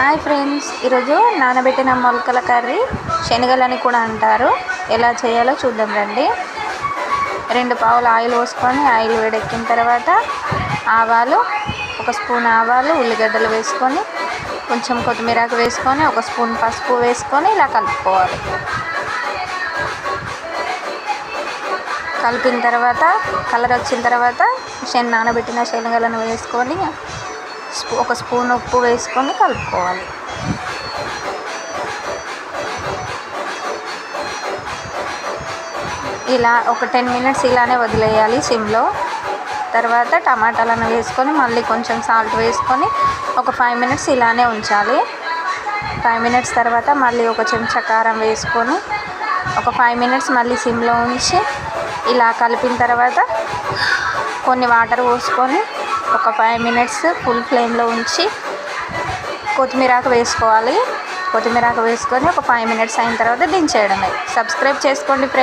Hi friends ఈరోజు నానబెట్టిన మొలకల కర్రీ శనగలని కూడా అంటారు. ఎలా చేయాలో చూద్దాం రండి. రెండు పావులు ఆయిల్ పోసుకొని ఆయిల్ వేడెక్కిన తర్వాత ఆవాలు ఒక స్పూన్ ఆవాలు ఉల్లిగడ్డలు వేసుకొని కొంచెం కొత్తిమీరకు వేసుకొని ఒక స్పూన్ పసుపు వేసుకొని ఇలా కలుపుకోవాలి. కలిపిన తర్వాత కలర్ వచ్చిన తర్వాత శని నానబెట్టిన శనగలను వేసుకొని ఒక స్పూన్ ఉప్పు వేసుకొని కలుపుకోవాలి. ఇలా ఒక టెన్ మినిట్స్ ఇలానే వదిలేయాలి సిమ్లో. తర్వాత టమాటాలను వేసుకొని మళ్ళీ కొంచెం సాల్ట్ వేసుకొని ఒక ఫైవ్ మినిట్స్ ఇలానే ఉంచాలి. ఫైవ్ మినిట్స్ తర్వాత మళ్ళీ ఒక చెంచా కారం వేసుకొని ఒక ఫైవ్ మినిట్స్ మళ్ళీ సిమ్లో ఉంచి ఇలా కలిపిన తర్వాత కొన్ని వాటర్ పోసుకొని ఒక ఫైవ్ మినిట్స్ ఫుల్ ఫ్లేమ్లో ఉంచి కొత్తిమీరాకు వేసుకోవాలి. కొత్తిమీరాకు వేసుకొని ఒక ఫైవ్ మినిట్స్ అయిన తర్వాత దించేయడమే. సబ్స్క్రైబ్ చేసుకోండి ఫ్రెండ్స్